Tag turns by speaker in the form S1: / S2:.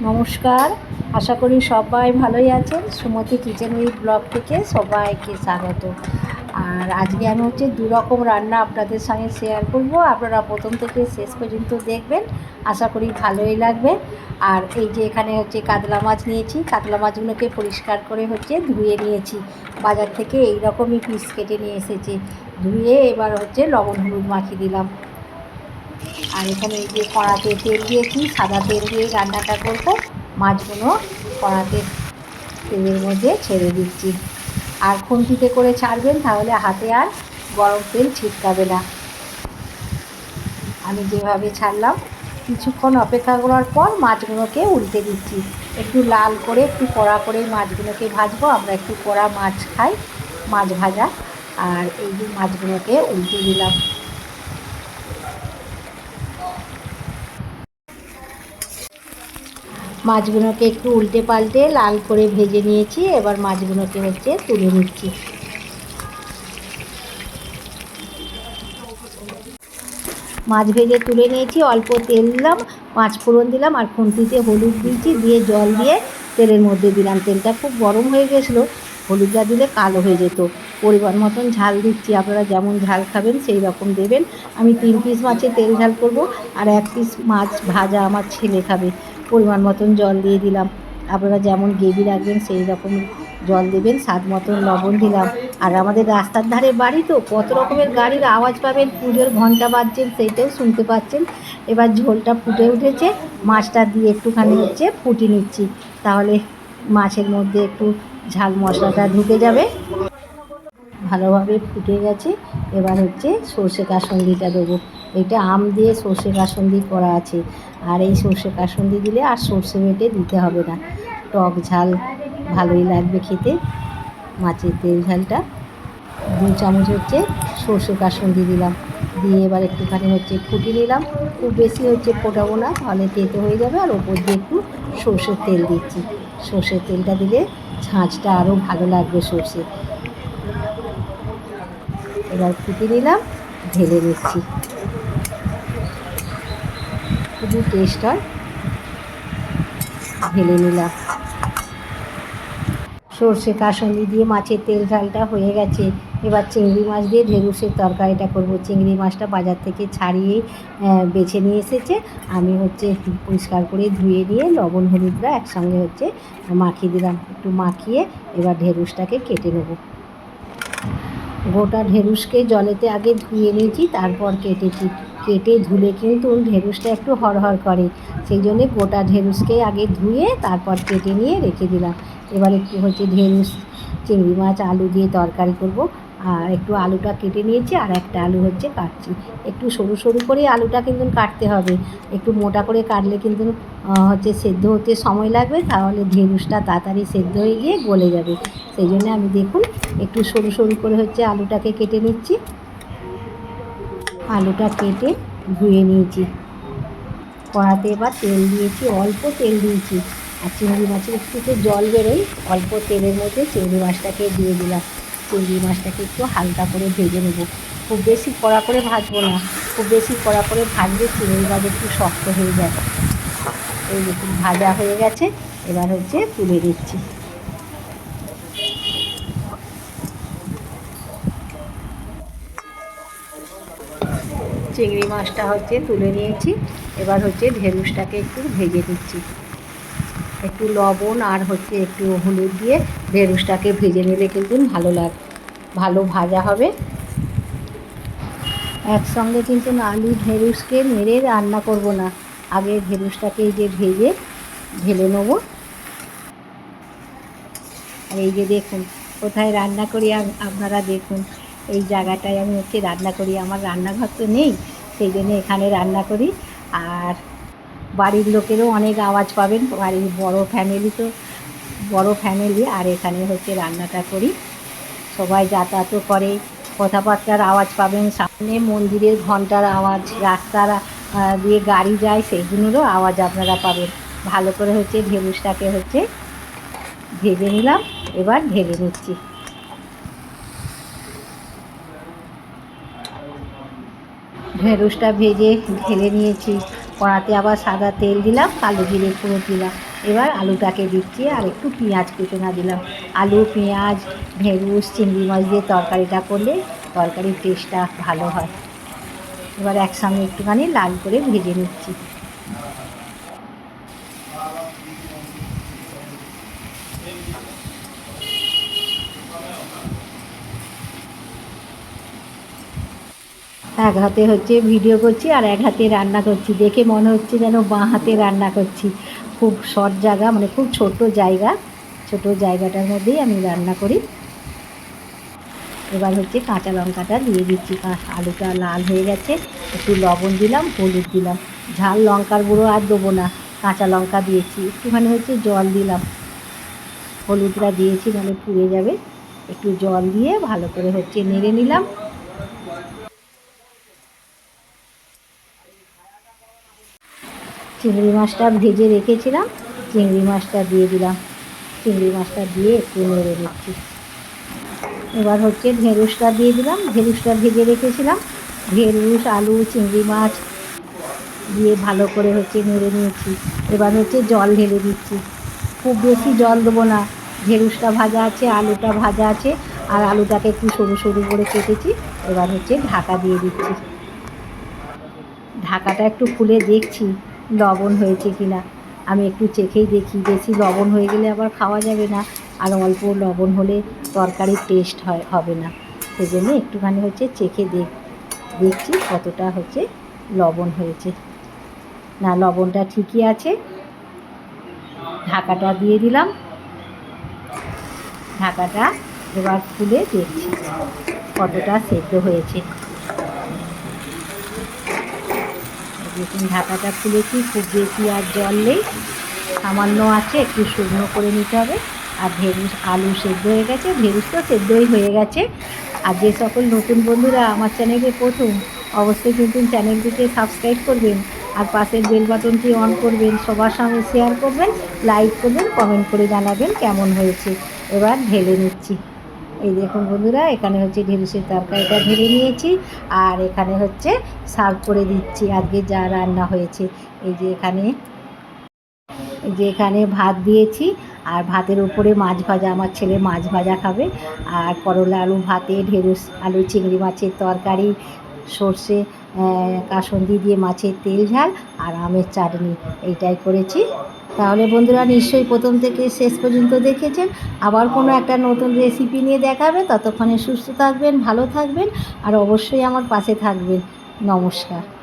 S1: নমস্কার। আশা করি সবাই ভালোই আছেন। সুমতি কিচেন উইথ ব্লগ থেকে সবাইকে স্বাগত। আর আজকে আমি হচ্ছে দু রকম রান্না আপনাদের সঙ্গে শেয়ার করব। আপনারা প্রথম থেকে শেষ পর্যন্ত দেখবেন। আশা করি ভালোই লাগবে। আর এই যে এখানে হচ্ছে কাতলা মাছ নিয়েছি। কাতলা মাছগুলোকে পরিষ্কার করে হচ্ছে ধুয়ে নিয়েছি। বাজার থেকে এই রকমই পিস কেটে নিয়ে এসেছি। ধুয়ে এবার হচ্ছে লবণ হলুদ মাখিয়ে দিলাম। আর এখানে এই যে কড়াতে তেল দিয়েছি, সাদা তেল দিয়ে রান্নাটা করব। মাছগুলো কড়াতে তেলের মধ্যে ছেড়ে দিচ্ছি। আর খুন্তিতে করে ছাড়বেন, তাহলে হাতে আর গরম তেল ছিটকাবে না। আমি যেভাবে ছাড়লাম, কিছুক্ষণ অপেক্ষা করার পর মাছগুলোকে উল্টে দিচ্ছি। একটু লাল করে, একটু কড়া করে মাছগুলোকে ভাজবো, আমরা একটু কড়া মাছ খাই, মাছ ভাজা। আর এই মাছগুলোকে উল্টে দিলাম। মাছগুলোকে একটু উল্টে পাল্টে লাল করে ভেজে নিয়েছি, এবার মাছগুলোকে হচ্ছে তুলে নিচ্ছি। মাছ ভেজে তুলে নিয়েছি, অল্প তেল দিলাম, পাঁচ ফোড়ন দিলাম, আর খুন্তিতে হলুদ দিয়েছি, দিয়ে জল দিয়ে তেলের মধ্যে দিলাম। তেলটা খুব গরম হয়ে গেছিল, হলুদটা দিলে কালো হয়ে যেত। পরিমাণ মতন ঝাল দিচ্ছি, আপনারা যেমন ঝাল খাবেন সেই রকম দেবেন। আমি তিন পিস মাছের তেল ঝাল করব, আর এক পিস মাছ ভাজা আমার ছেলে খাবে। পরিমাণ মতন জল দিয়ে দিলাম। আপনারা যেমন গ্রেভি রাখবেন, সেই রকম জল দেবেন, স্বাদ মতন লবণ দিলাম। আর আমাদের রাস্তার ধারে বাড়ি তো, কত রকমের গাড়ির আওয়াজ পাবেন, পুজোর ঘণ্টা বাজছেন, সেইটাও শুনতে পাচ্ছেন। এবার ঝোলটা ফুটে উঠেছে, মাছটা দিয়ে একটুখানি হচ্ছে ফুটিয়ে নিচ্ছি। তাহলে মাছের মধ্যে একটু ঝাল মশলাটা ঢুকে যাবে। ভালোভাবে ফুটে গেছে, এবার হচ্ছে সর্ষে কাসন্দিটা দেবো। এটা আম দিয়ে সর্ষে কাসন্দি করা আছে। আর এই সর্ষে কাসন্দি দিলে আর সর্ষে বেটে দিতে হবে না। টক ঝাল ভালোই লাগবে খেতে। মাছের তেল ঝালটা। দু চামচ হচ্ছে সর্ষে কাসন্দি দিলাম। দিয়ে এবার একটুখানি হচ্ছে ফুটিয়ে নিলাম। খুব বেশি হচ্ছে ফোটাবো না, তাহলে তেতো হয়ে যাবে। আর ওপর দিয়ে একটু সর্ষের তেল দিচ্ছি। সর্ষের তেলটা দিলে ঝাঁঝটা আরও ভালো লাগবে সর্ষে। এবার ফুটিয়ে নিলাম, ঢেলে নিচ্ছি। খুবই টেস্ট ঢেলে নিলাম। সর্ষে কাসন্দি দিয়ে মাছের তেল ঝালটা হয়ে গেছে। এবার চিংড়ি মাছ দিয়ে ঢেঁড়ুসের তরকারিটা করব। চিংড়ি মাছটা বাজার থেকে ছাড়িয়ে বেছে নিয়ে এসেছে। আমি হচ্ছে একটু পরিষ্কার করে ধুয়ে নিয়ে লবণ হলুদরা একসঙ্গে হচ্ছে মাখিয়ে দিলাম। একটু মাখিয়ে এবার ঢেঁড়ুসটাকে কেটে নেব। গোটা ঢেঁড়ুসকে জলেতে আগে ধুয়ে নিয়েছি, তারপর কেটেছি কেটে ধুলে কিন্তু ঢেঁড়ুসটা একটু হরহর করে। সেই জন্যে গোটা ঢেঁড়ুসকে আগে ধুয়ে তারপর কেটে নিয়ে রেখে দিলাম। এবার একটু হচ্ছে ঢেঁড়ুস, চিংড়ি মাছ, আলু দিয়ে তরকারি করব। আর একটু আলুটা কেটে নিয়েছি আর একটা আলু হচ্ছে কাটছি। একটু সরু সরু করে আলুটা কিন্তু কাটতে হবে। একটু মোটা করে কাটলে কিন্তু হচ্ছে সেদ্ধ হতে সময় লাগবে। তাহলে ঢেঁড়ুসটা তাড়াতাড়ি সেদ্ধ হয়ে গিয়ে গলে যাবে। সেই জন্য আমি দেখুন, একটু সরু সরু করে হচ্ছে আলুটাকে কেটে নিচ্ছি। আলুটা কেটে ধুয়ে নিয়েছি। কড়াতে এবার তেল দিয়েছি, অল্প তেল দিয়েছি। আর চিংড়ি মাছের একটু তো জল বেরোয়, অল্প তেলের মধ্যে চিংড়ি মাছটাকে দিয়ে দিলাম। চিংড়ি মাছটাকে একটু হালকা করে ভেজে নেব। খুব বেশি কড়া করে ভাজবো না, খুব বেশি কড়া করে ভাজলে চিংড়ি মাছ একটু শক্ত হয়ে যায়। এই দেখুন, ভাজা হয়ে গেছে। এবার হচ্ছে তুলে দিচ্ছি চিংড়ি মাছটা হচ্ছে তুলে নিয়েছি। এবার হচ্ছে ঢেঁড়ুসটাকে একটু ভেজে দিচ্ছি একটু লবণ আর হচ্ছে একটু হলুদ দিয়ে ঢেঁড়ুসটাকে ভেজে নিলে কিন্তু ভালো লাগ, ভালো ভাজা হবে। একসঙ্গে কিন্তু আলু ঢেঁড়ুসকে মেরে রান্না করব না। আগে ঢেঁড়ুসটাকে এই যে ভেজে, ঢেলে নেব। আর এই যে দেখুন, কোথায় রান্না করি আপনারা দেখুন। এই জায়গাটায় আমি হচ্ছে রান্না করি। আমার রান্নাঘর তো নেই, সেই জন্য এখানে রান্না করি। আর বাড়ির লোকেরও অনেক আওয়াজ পাবেন, বাড়ির বড় ফ্যামিলি তো, বড় ফ্যামিলি আর এখানে হচ্ছে রান্নাটা করি। সবাই যাতায়াতও করে, কথাবার্তার আওয়াজ পাবেন। সামনে মন্দিরের ঘণ্টার আওয়াজ, রাস্তার দিয়ে গাড়ি যায়, সেইগুলোরও আওয়াজ আপনারা পাবেন। ভালো করে হচ্ছে ঢেঁড়ুসটাকে হচ্ছে ভেজে নিলাম, এবার ঢেলে নিচ্ছি। ঢেঁড়ুসটা ভেজে ঢেলে নিয়েছি। কড়াতে আবার সাদা তেল দিলাম কালো জিরে পুরো দিলাম। এবার আলুটাকে দিচ্ছি আর একটু পেঁয়াজ কুচনা দিলাম। আলু, পেঁয়াজ, ঢেঁড়স, চিংড়ি মাছ দিয়ে তরকারিটা করলে তরকারির টেস্টটা ভালো হয়। এবার একসঙ্গে একটুখানি লাল করে ভেজে নিচ্ছি। এক হাতে হচ্ছে ভিডিও করছি আর এক হাতে রান্না করছি। দেখে মনে হচ্ছে যেন বাঁ হাতে রান্না করছি। খুব শর্ট জায়গা মানে খুব ছোট জায়গা। ছোট জায়গাটার মধ্যেই আমি রান্না করি। এবার হচ্ছে কাঁচা লঙ্কাটা দিয়ে দিচ্ছি। আলুটা লাল হয়ে গেছে। একটু লবণ দিলাম, হলুদ দিলাম। ঝাল লঙ্কার গুঁড়ো আর দেবো না। কাঁচা লঙ্কা দিয়েছি। একটুখানি হচ্ছে জল দিলাম। হলুদটা দিয়েছি মানে পুড়ে যাবে। একটু জল দিয়ে ভালো করে হচ্ছে নেড়ে নিলাম। চিংড়ি মাছটা ভেজে রেখেছিলাম, চিংড়ি মাছটা দিয়ে দিলাম। চিংড়ি মাছটা দিয়ে একটু নেড়ে দিচ্ছি। এবার হচ্ছে ঢেঁড়সটা দিয়ে দিলাম। ঢেঁড়সটা ভেজে রেখেছিলাম। ঢেঁড়স, আলু, চিংড়ি মাছ দিয়ে ভালো করে হচ্ছে নেড়ে নিয়েছি। এবার হচ্ছে জল ঢেলে দিচ্ছি। খুব বেশি জল দেবো না। ঢেঁড়সটা ভাজা আছে, আলুটা ভাজা আছে, আর আলুটাকে একটু সরু সরু করে কেটেছি। এবার হচ্ছে ঢাকা দিয়ে দিচ্ছি। ঢাকাটা একটু খুলে দেখছি। লবণ হয়েছে কি না? আমি একটু চেখেই দেখি, বেশি লবণ হয়ে গেলে আবার খাওয়া যাবে না। আর অল্প লবণ হলে তরকারির টেস্ট হয়, হবে না। সেই জন্য একটুখানি হচ্ছে চেখে দেখ, দেখছি কতটা হচ্ছে লবণ হয়েছে। না, লবণটা ঠিকই আছে। ঢাকাটা দিয়ে দিলাম। ঢাকাটা এবার খুলে দেখছি কতটা সেদ্ধ হয়েছে। দেখুন ঢাকাটা খুলেছি, খুব বেশি আর জল নেই। সামান্য আছে, একটু শুকনো করে নিতে হবে। আর ঢেঁড়স আলু সেদ্ধ হয়ে গেছে ঢেঁড়স তো সেদ্ধই হয়ে গেছে। আর যে সকল নতুন বন্ধুরা আমার চ্যানেলে প্রথম, অবশ্যই কিন্তু চ্যানেলটিকে সাবস্ক্রাইব করবেন। আর পাশের বেল বাটনটি অন করবেন, সবার সঙ্গে শেয়ার করবেন, লাইক করবেন, কমেন্ট করে জানাবেন কেমন হয়েছে। এবার ঢেলে নিচ্ছি। এই দেখুন বন্ধুরা, এখানে হচ্ছে ঢেঁড়সের তরকারিটা ঢেলে নিয়েছি, আর এখানে হচ্ছে সার্ভ করে দিচ্ছি আজকে যা রান্না হয়েছে। এই যে এখানে, এই যে এখানে ভাত দিয়েছি, আর ভাতের উপরে মাছ ভাজা, আমার ছেলে মাছ ভাজা খাবে, আর করলা আলু ভাতে, ঢেঁড়স আলু, চিংড়ি মাছের তরকারি, সর্ষে কাসন্দি দিয়ে মাছের তেল ঝাল, আর আমের চাটনি, এইটাই করেছি। তাহলে বন্ধুরা নিশ্চয়ই প্রথম থেকে শেষ পর্যন্ত দেখেছেন। আবার কোনো একটা নতুন রেসিপি নিয়ে দেখাবে। ততক্ষণে সুস্থ থাকবেন, ভালো থাকবেন, আর অবশ্যই আমার পাশে থাকবেন। নমস্কার।